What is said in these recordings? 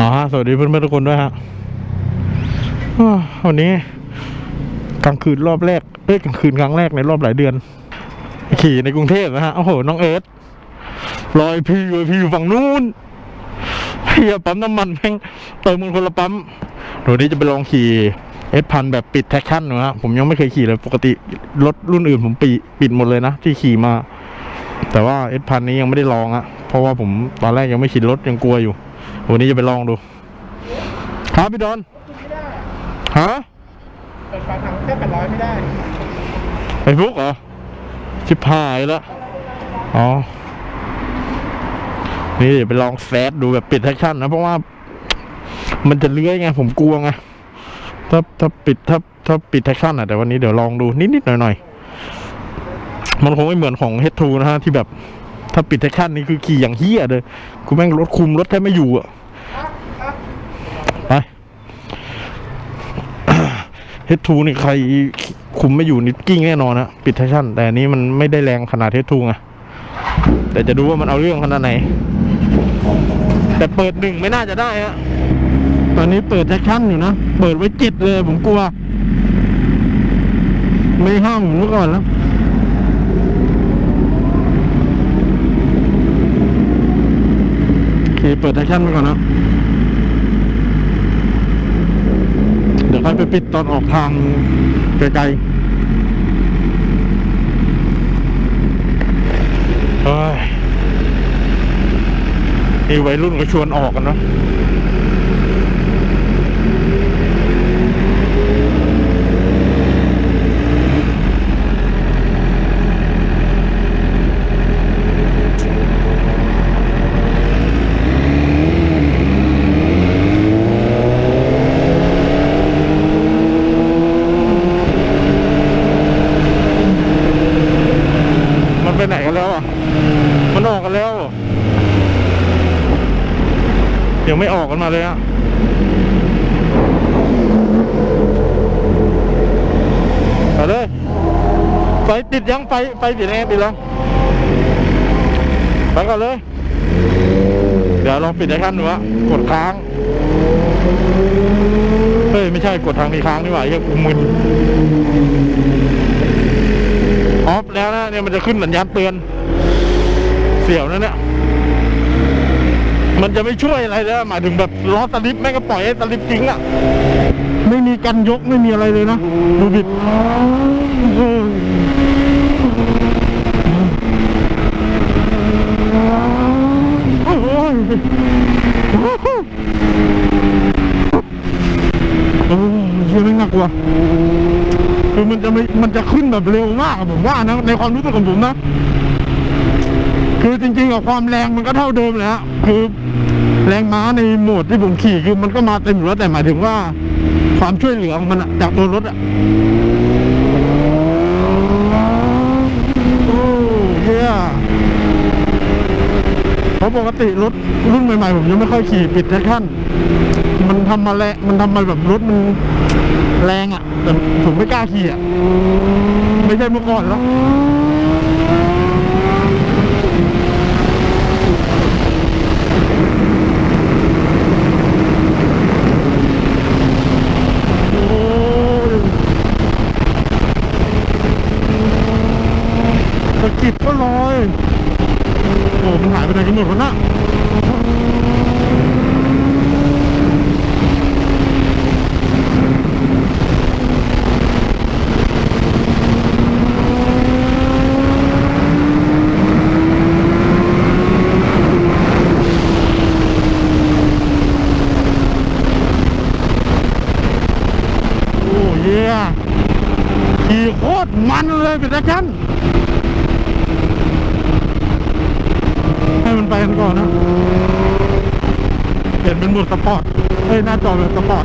อ๋อสวัสดีเพื่อนๆทุกคนด้วยฮะวันนี้กลางคืนรอบแรกเอ้ยกลางคืนครั้งแรกในรอบหลายเดือน ขี่ในกรุงเทพนะฮะโอ้โหน้องเอิร์ธลอยพีอยู่พีอยู่ฝั่งนู้นเฮียปั๊มน้ำมันแม่งเติมมันคนละปั๊มเดี๋ยวนี้จะไปลองขี่เอสพันแบบปิดแท็กชั่นนะฮะผมยังไม่เคยขี่เลยปกติรถรุ่นอื่นผมปิดปิดหมดเลยนะที่ขี่มา แต่ว่าเอสพันนี้ยังไม่ได้ลองอะเพราะว่าผมตอนแรกยังไม่ชินรถยังกลัวอยู่ วันนี้จะไปลองดูครับพี่ดอนไม่ได้ฮะเปิดฝาถังแค่แปดร้อยไม่ได้ไอ้ฟุกเหรอชิบหายแล้วอ๋อนี่เดี๋ยวไปลองแซดดูแบบปิดแท็กชั่นนะเพราะว่า มันจะเลื้อยไงผมกลัวไงถ้าถ้าปิดถ้าถ้าปิดแท็กชั่นอะแต่วันนี้เดี๋ยวลองดูนิดๆหน่อยๆมันคงไม่เหมือนของ H2 นะฮะที่แบบถ้าปิดแท็กชั่นนี่คือขี่อย่างเฮี้ยเลยกูแม่งรถคุมรถแทบไม่อยู่อะไปเฮดทูนี่ใครคุมไม่อยู่นิดกิ้งแน่นอนนะปิดแทชั่น แต่อันนี้มันไม่ได้แรงขนาดเฮดทูไงแต่จะดูว่ามันเอาเรื่องขนาดไหน แต่เปิดหนึ่งไม่น่าจะได้ฮะตอนนี้เปิดแทชั่นอยู่นะ เปิดไว้เจ็ดเลยผมกลัว ไม่ห้ามผมเมื่อก่อนแล้ว เปิดแทชั่นไปก่อนนะ เดี๋ยวค่อยไปปิดตอนออกทางไกลๆเฮ้ยนี่วัยรุ่นก็ชวนออกกันเนาะมันไปไหนกันแล้วอะ มันออกกันแล้วเหรอยังไม่ออกกันมาเลยอะ ไปเลย ไปติดยังไปไปติดแอร์ติดแล้วไปก่อนเลย เดี๋ยวลองปิดไอ้ขั้นดูวะกดค้าง เฮ้ย ไม่ใช่กดทางนี้ค้างนี่หว่าเฮียกูมึนออฟแล้วนะเนี่ยมันจะขึ้นสัญญาณเตือน เสียวนะเนี่ยมันจะไม่ช่วยอะไรเลยหมายถึงแบบล้อสลิปแม่งก็ปล่อยให้สลิปจริงอะไม่มีกันยกไม่มีอะไรเลยนะ ดูบิดโอ้ย โอ้ยเชี่ไม่งน่ากลัว คือมันจะไม่มันจะขึ้นแบบเร็วมากผมว่านะในความรู้สึกของผมนะ คือจริงๆกับความแรงมันก็เท่าเดิมเละคือแรงม้าในโหมดที่ผมขี่คือมันก็มาเต็มอยู่แล้วแต่หมายถึงว่า ความช่วยเหลือของมันจากตัวรถอะโอ้เฮียเพราะปกติรถรุ่นใหม่ๆผมยังไม่ค่อยขี่ปิดแท็กชั่น ทำมาแรงมันทำมาแบบรถมันแรงอะ่ะ แต่ผมไม่กล้าขี่อะ่ะ ไม่ใช่เมื่อก่อนแล้วสะกิดก็ลอย โอ้มันหายไปไหนกันหมดวะน่ะอ้เย่ ขี่โคตรมันเลยเป็นแอคชั่นให้มันไปกันก่อนนะเปลี่ยนเป็นหมดสปอร์ตเฮ้ยหน้าจอเป็นสปอร์ต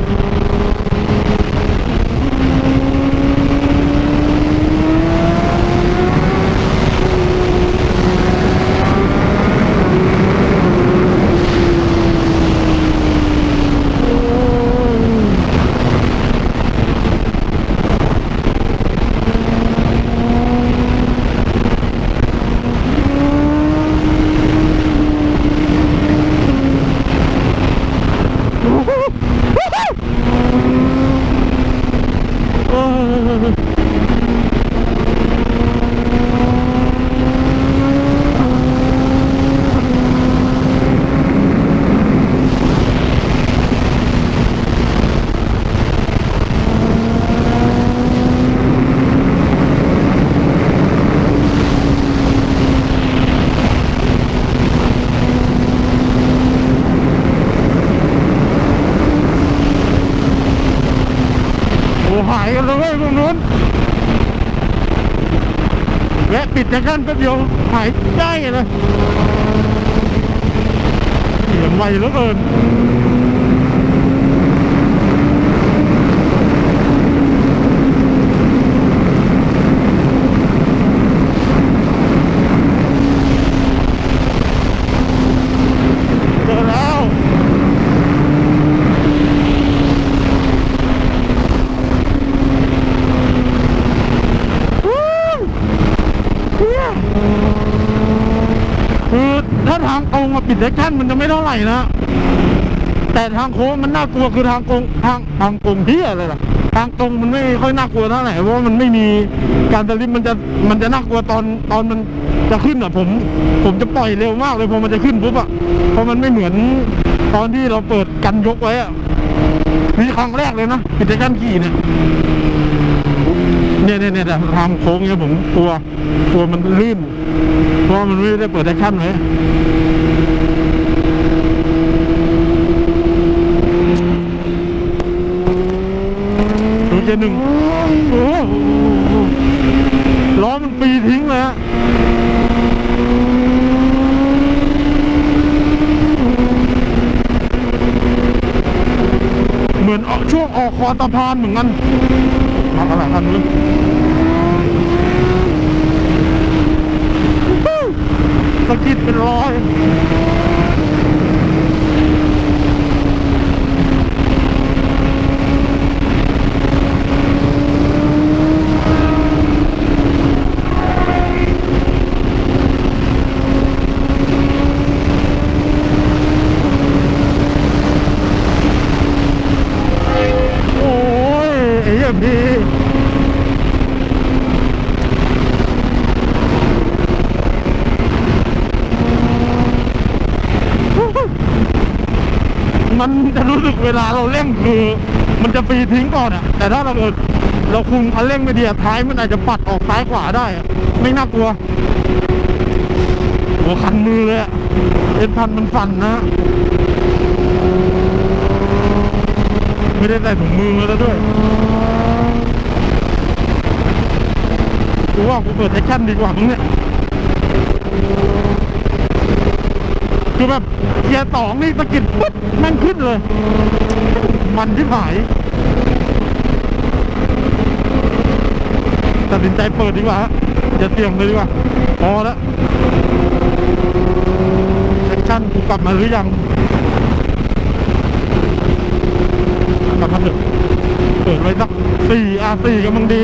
ปิดแต่ขั้นแป๊บเดียวหายได้เลยเสียงไวเหลือเกิน เจอแล้ววู้เนี่ย คือถ้าทางตรงมาปิดเซ็กชั่นมันจะไม่เท่าไหร่นะแต่ทางโค้งมันน่ากลัวคือทางตรงทางทางตรงเฮียอะไรล่ะ ทางตรงมันไม่ค่อยน่ากลัวเท่าไหร่เพราะมันไม่มีการสลิปมันจะมันจะน่ากลัวตอนตอนมันจะขึ้นอะผม ผมจะปล่อยเร็วมากเลยพอมันจะขึ้นปุ๊บอะเพราะมันไม่เหมือนตอนที่เราเปิดกันยกไว้อะนี่ครั้งแรกเลยนะปิดกั้นขี่เนี่ย เนี่ยเนี่ยเนี่ยทางโค้งเนี่ยผมกลัว กลัวมันลื่น เพราะมันไม่ได้เปิดแอคชั่นไว้ดูเจหนึ่งโอ้โหล้อมันปีทิ้งเลยฮะเห มือนออกช่วงออกคอตะพานเหมือนกันมาขนาดนั้นเลยะกิดเป็นรอย โอ้ยไอ้เหี้ยพี่ มันจะรู้สึกเวลาเราเร่งคือ มันจะปีทิ้งก่อนอะแต่ถ้าเราเกิดเราคุมคันเร่งไม่ดีอะท้ายมันอาจจะปัดออกซ้ายขวาได้ ไม่น่ากลัวหัวคันมือเลยอะเอ็นพันมันสั่นนะ ไม่ได้ใส่ถุงมือมาแล้วด้วยกูว่ากูเปิดแอคชั่นดีกว่ามึงเนี่ย คือแบบเกียร์สองนี่สะกิดปุ๊บม่งขึ้นเลย มันที่หายตัดสินใจเปิดดีกว่าฮะอย่าเสี่ยงเลยดีกว่า พอแล้วแอคชั่นกูกลับมาหรือยังกลับมาเถอะเปิดไว้สักสี่อาสี่กำลังดี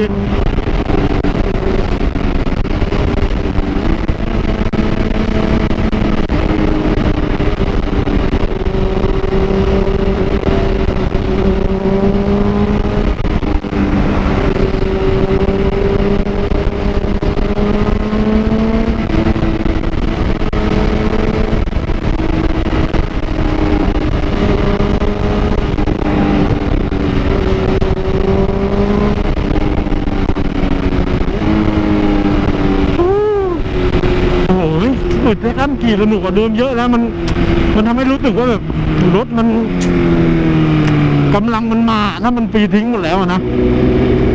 โอ้โหเปิดแค่ ขี่สนุกกว่าเดิมเยอะแล้วมันมันทำให้รู้สึกว่าแบบรถมันกำลังมันมาถ้ามันปีทิ้งหมดแล้วนะ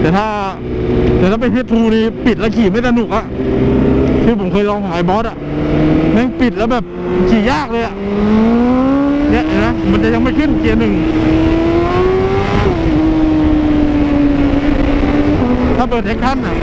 แต่ถ้า แต่ถ้าไปเทสทูนี่ปิดแล้วขี่ไม่สนุกอะที่ผมเคยลองของไอ้บอสอะแม่งปิดแล้วแบบขี่ยากเลยอะเนี่ยนไหมมันจะยังไม่ขึ้นเกียร์หนึ่งถ้าเปิดแอคชั่นอะ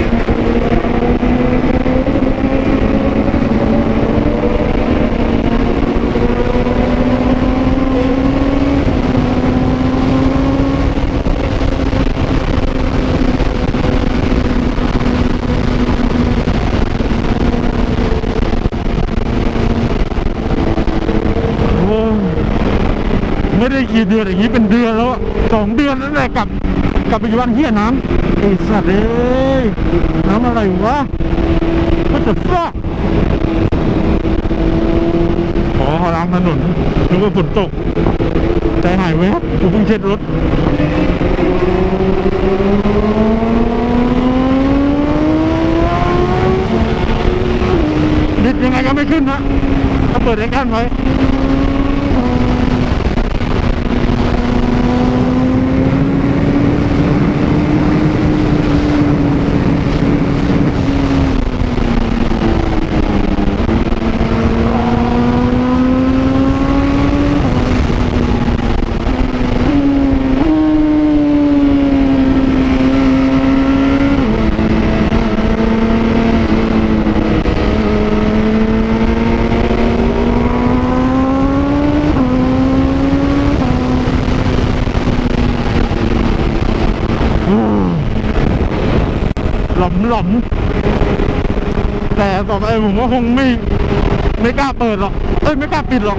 โอ้ย ไม่ได้กี่เดือนอย่างนี้เป็นเดือนแล้วสองเดือนนั่นแหละกลับกลับไปอยู่บ้านเฮียน้ำไอสัตว์เอ้ยน้ำอะไรวะก็จะฟ้าขอขอล้างถนนนึกว่าฝนตกแต่หายแวบกูเพิ่งเช็ดรถดิดยังไงก็ไม่ขึ้นนะถ้าเปิดแอคชั่นไว้ โหลอมหลอม แต่ต่อไปผมก็คงไม่ไม่กล้าเปิดหรอก เอ้ยไม่กล้าปิดหรอก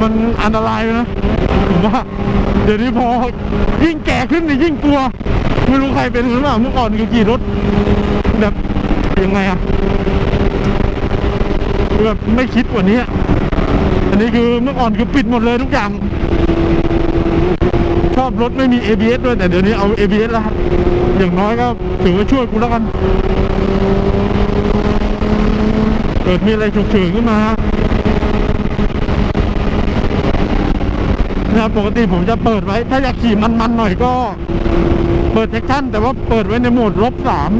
มันอันตรายนะ ผมว่า เดี๋ยวนี้พอยิ่งแก่ขึ้นนี่ยิ่งกลัว ไม่รู้ใครเป็นหรือเปล่าเมื่อก่อนคือขี่รถ แบบยังไงอะแบบไม่คิดกว่านี้อะอันนี้คือเมื่อก่อนคือปิดหมดเลยทุกอย่าง ชอบรถไม่มี ABS ด้วยแต่เดี๋ยวนี้เอา ABS แล้วครับ อย่างน้อยก็ถือว่าช่วยกูแล้วกัน เกิดมีอะไรฉุกเฉินขึ้นมานะครับปกติผมจะเปิดไว้ ถ้าอยากขี่มันๆหน่อยก็ เปิดเซ็กชั่น แต่ว่าเปิดไว้ในโหมดลบสาม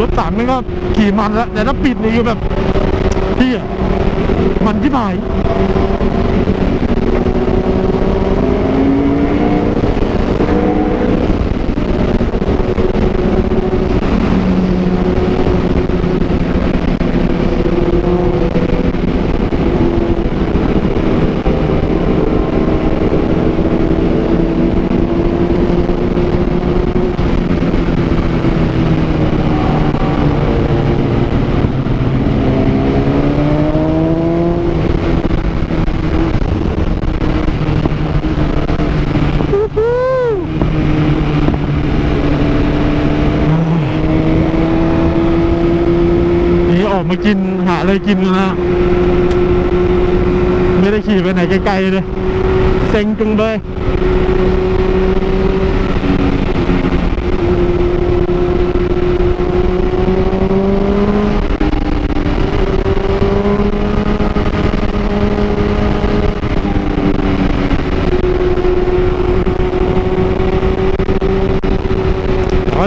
ลบสามนี่ก็ขี่มันแล้ว แต่ถ้าปิดนี่คือแบบพี่มันที่หาย ไรกินนะไม่ได้ขี่ไปไหนไกลๆเลยเซ็งจุงเลย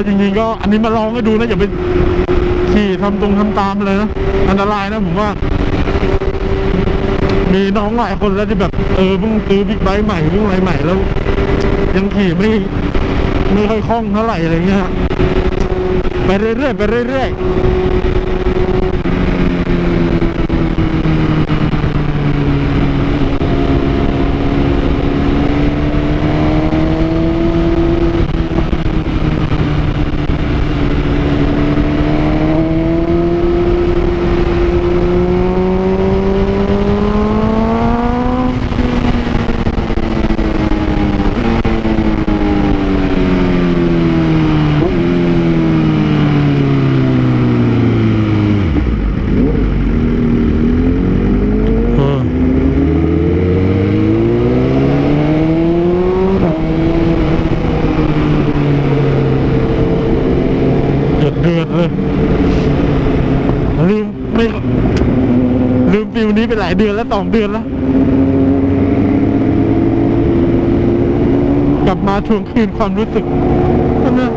จริงๆก็อันนี้มาลองให้ดูนะอย่าไป ทำตรงทำตามเลยนะอันตรายนะผมว่า มีน้องหลายคนแล้วที่แบบเออเพิ่งซื้อบิ๊กไบค์ใหม่เพิ่งอะไรใหม่แล้ว ยังขี่ไม่ไม่ค่อยคล่องเท่าไหร่อะไรเงี้ยไปเรื่อยๆไปเรื่อยๆเออเดือดเดือดเลยลืมไม่ลืมฟิวนี้ไปหลายเดือนแล้ว สองเดือนแล้ว กลับมาทวงคืนความรู้สึกนั่นนะ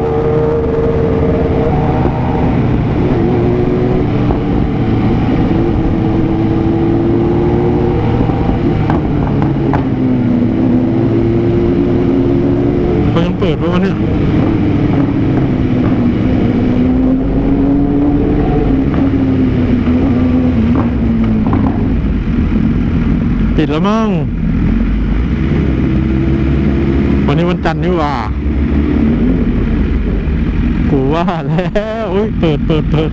เขายังเปิดไว้วะเนี่ย ปิดแล้วมั้งวันนี้วันจันทร์นี่ว่า กูว่าแล้วอุ้ยเปิดเปิดเปิด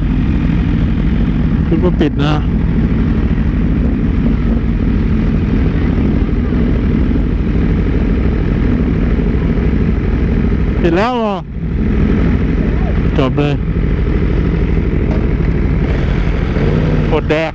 คือว่าปิดนะปิดแล้วเหรอจบเลยอดแดก